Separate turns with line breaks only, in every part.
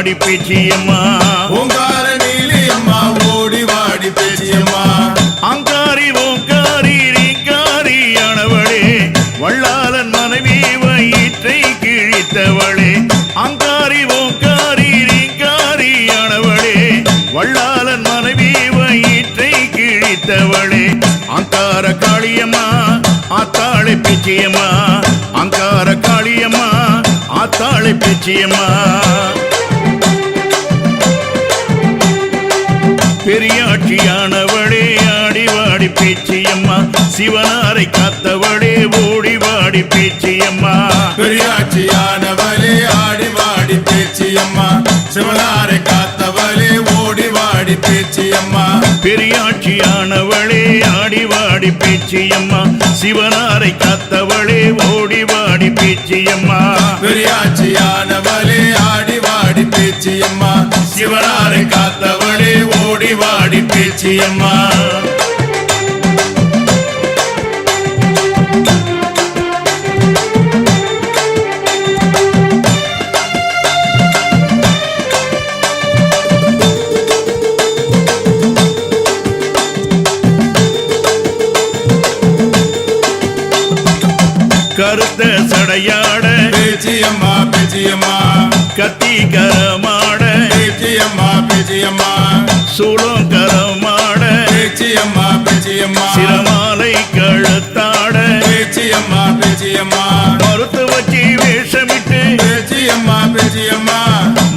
வாடி பேச்சியம்மா.
ஓங்கார நீலியம்மா ஓடி வாடி பேச்சியம்மா.
அங்காரி ஓங்காரி ரீங்காரியானவளே வள்ளாளன் மனைவி வயிற்றை கிழித்தவளே. அங்காரி ஓங்காரி ரீங்காரியானவளே வள்ளாளன் மனைவி வயிற்றை கிழித்தவளே. அங்கார காளியம்மா ஆத்தாளை பேச்சியம்மா. அங்கார காளியம்மா ஆத்தாளை பேச்சியம்மா. பெரியாட்சியானவளே ஆடி வாடி பேச்சியம்மா. சிவனாரை காத்தவளே ஓடி வாடி பேச்சியம்மா.
பெரியாட்சியானவளே ஆடி வாடி பேச்சியம்மா. சிவனாரை காத்தவளே ஓடி வாடி பேச்சியம்மா.
பெரியாட்சியானவளே ஆடி வாடி பேச்சியம்மா. சிவனாரை காத்தவளே ஓடி வாடி பேச்சியம்மா.
பெரியாட்சியானவளே காத்தவளே ஓடி வாடி பேச்சியம்மா
கருத்த சடையாட
பேச்சியம்மா பேச்சியம்மா
கத்தி கரமாட
பேச்சியம்மா பேச்சியம்மா
சூளம் கரமாட.
பேச்சியம்மா பேச்சியம்மா.
சிரமாலை கழுத்தாட.
பேச்சியம்மா பேச்சியம்மா.
மறுத்து வச்சி வேஷமிட்டு.
பேச்சியம்மா பேச்சியம்மா.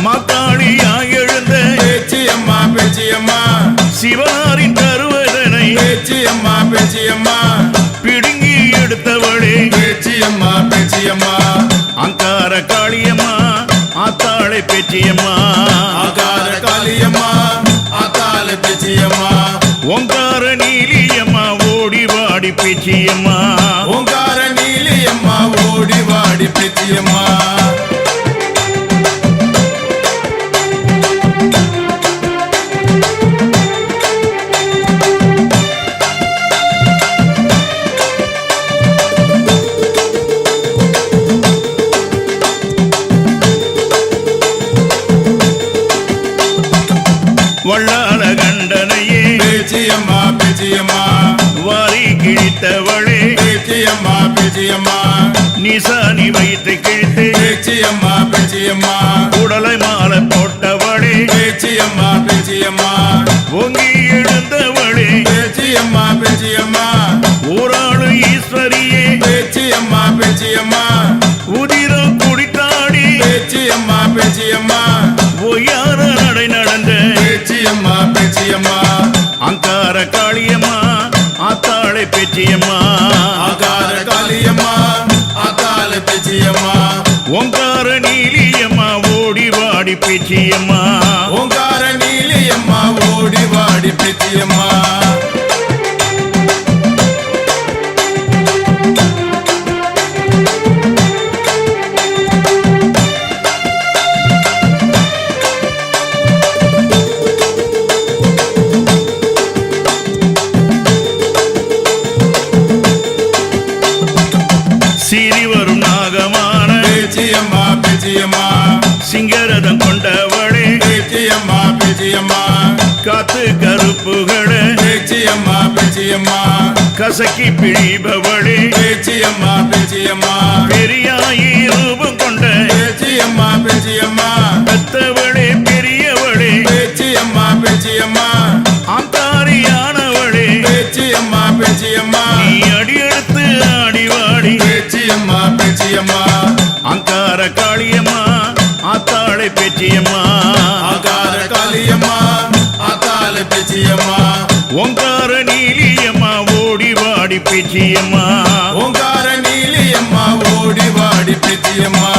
மக்காளியா எழுந்த
பேச்சியம்மா பேச்சியம்மா.
சிவனாரின் தருவதனை
பேச்சியம்மா பேச்சியம்மா.
பிடுங்கி எடுத்தவளே.
பேச்சியம்மா பேச்சியம்மா.
அங்கார காளியம்மா ஆத்தாளை பேச்சியம்மா.
பேச்சியம்மா.
ஓங்கார நீலியம்மா ஓடி வாடி பேச்சியம்மா.
பேச்சியம்மா. பேச்சியம்மா
நிசானி வயிற்றை கிழித்து
பேச்சியம்மா பேச்சியம்மா.
உடலை மாலை போட்டவளே.
பேச்சியம்மா பேச்சியம்மா.
ஓங்கி எழுந்தவளே.
பேச்சியம்மா பேச்சியம்மா.
ஊராளு ஈஸ்வரியே.
பேச்சியம்மா பேச்சியம்மா.
உதிரம் குடித்தாடி.
பேச்சியம்மா பேச்சியம்மா.
ஒய்யார நடை நடந்த.
பேச்சியம்மா பேச்சியம்மா.
அங்கார காளியம்மா ஆத்தாளை பேச்சியம்மா. வாடி பேச்சியம்மா
ஓங்கார நீலியம்மா ஓடி வாடி பேச்சியம்மா
கசக்கி பிழிபவளே
பேச்சியம்மா பேச்சியம்மா.
பெரியாயி ரூபம் கொண்ட
பேச்சியம்மா பேச்சியம்மா.
பெத்தவளே பெரியவளே.
பேச்சியம்மா பேச்சியம்மா.
அந்தாரியானவளே
பேச்சியம்மா பேச்சியம்மா.
நீ அடியெடுத்து ஆடி வாடி.
பேச்சியம்மா பேச்சியம்மா.
அங்கார காளியம்மா ஆத்தாளை பேச்சியம்மா. வாடி பேச்சியம்மா
ஓங்கார நீலியம்மா ஓடி வாடி பேச்சியம்மா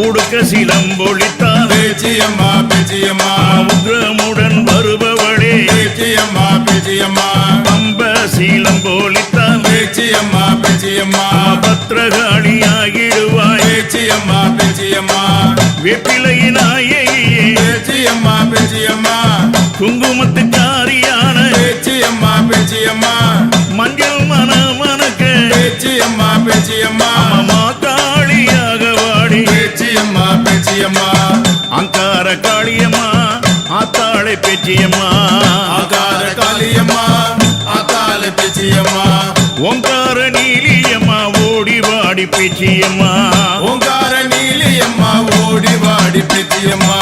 உடுக்க சிலம்பொழித்தான்.
பேச்சியம்மா பேச்சியம்மா பேச்சியம்மா
பத்திரகாளியாகிடுவாய்
பேச்சியம்மா பேச்சியம்மா
வெப்பிலையினாயே.
பேச்சியம்மா பேச்சியம்மா
குங்குமத்துக்காரியான.
பேச்சியம்மா பேச்சியம்மா
மஞ்சள் மனமனக்க
பேச்சியம்மா பேச்சியம்மா
அம்மா காளியாக வாடி.
பேச்சியம்மா பேச்சியம்மா
அங்கார காளியம்மா ஆத்தாளை பேச்சியம்மா ஓங்கார நீலியம்மா ஓடி வாடி பேச்சியம்மா.
ஓங்கார நீலியம்மா ஓடி வாடி பேச்சியம்மா.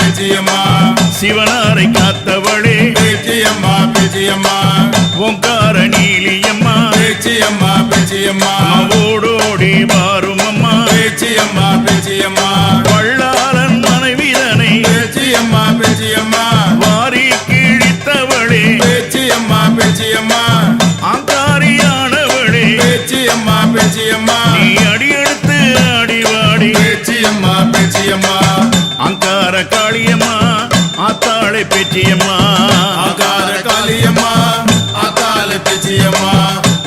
பேச்சியம்மா.
சிவனாரை காத்தவளே.
பேச்சியம்மா பேச்சியம்மா.
ஓங்கார நீலியம்மா.
பேச்சியம்மா பேச்சியம்மா.
ஓடோடி வாரும் காளியம்மா ஆத்தாளை பேச்சியம்மா.
ஆகார காளியம்மா ஆத்தால பேச்சியம்மா.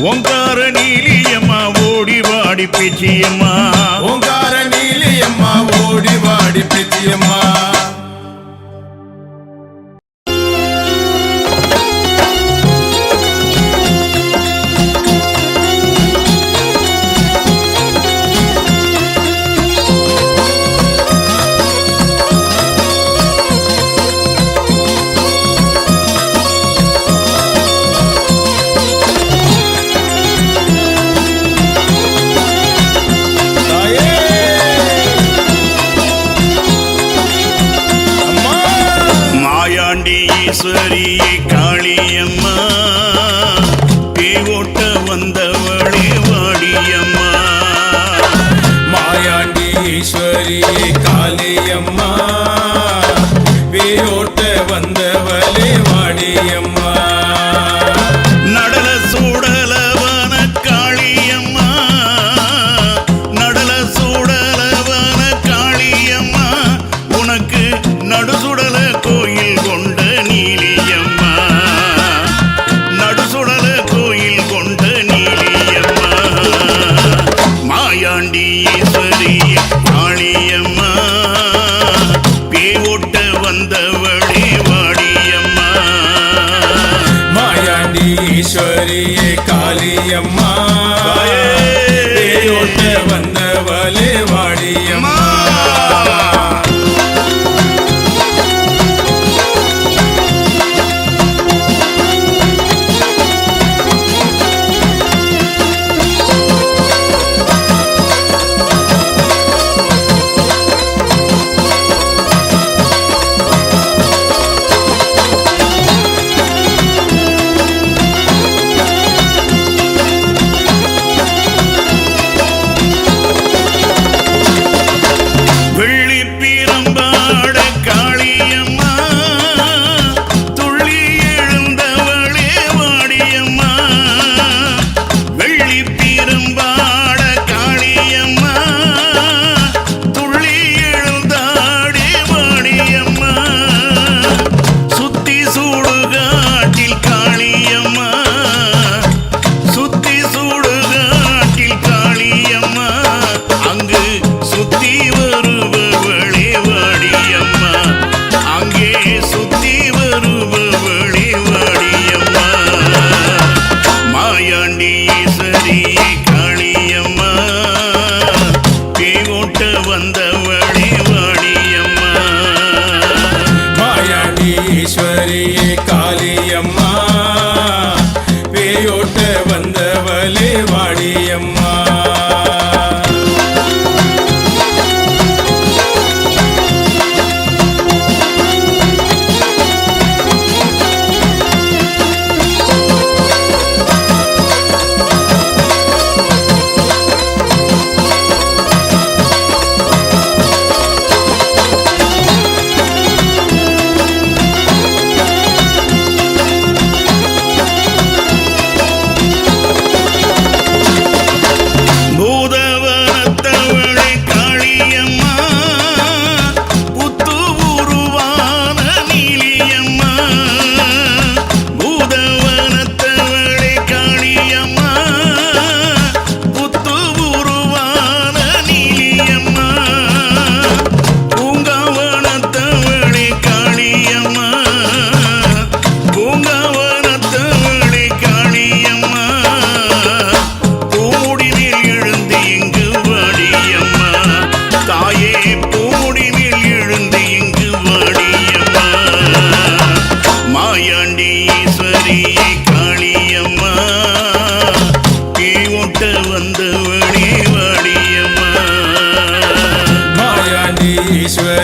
ஓங்கார நீலியம்மா ஓடி வாடி பேச்சியம்மா.
ஓங்கார நீலியம்மா ஓடி வாடி பேச்சியம்மா.
வந்தவளே வாடியம்மா
மாயாண்டி ஈஸ்வரியே காளியம்மா
தாயே.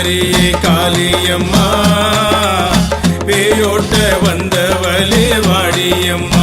காரியே காளியம்மா
பேயோட்ட வந்தவளே வாடியம்மா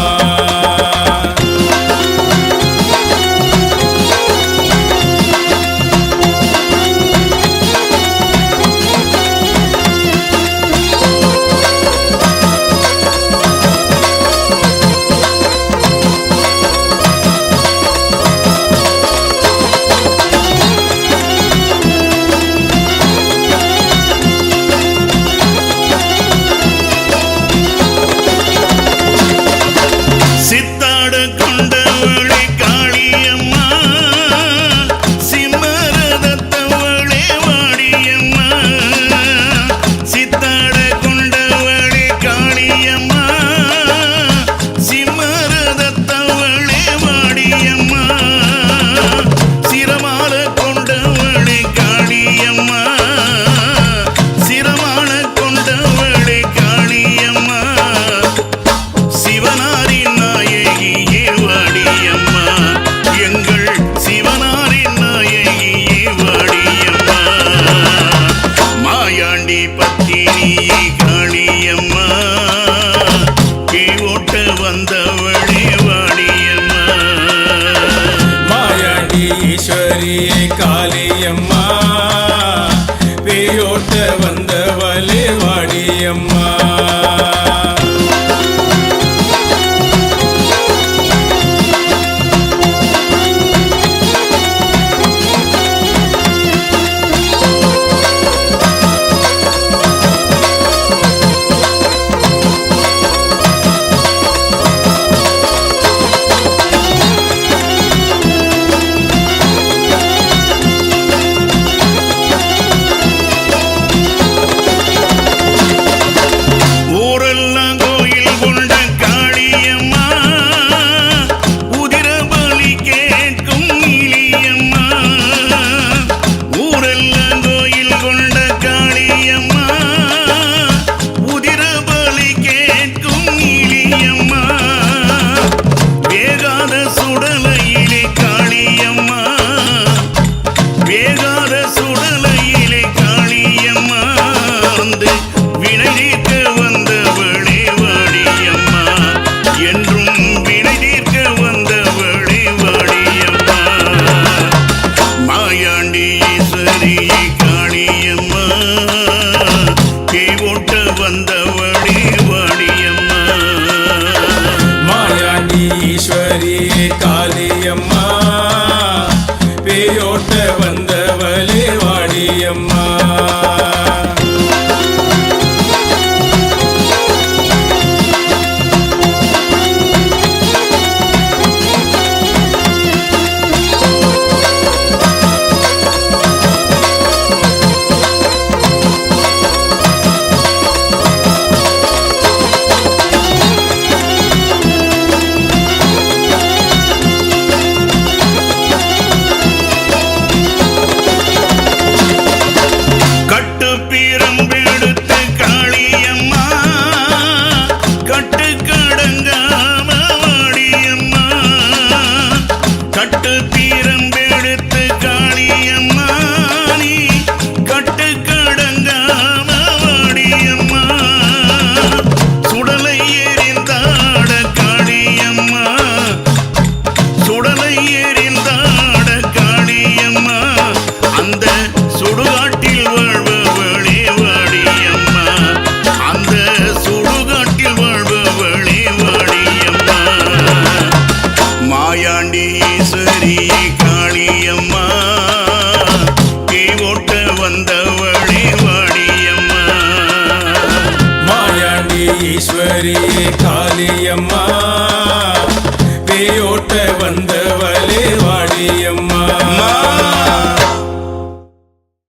வந்த Allah.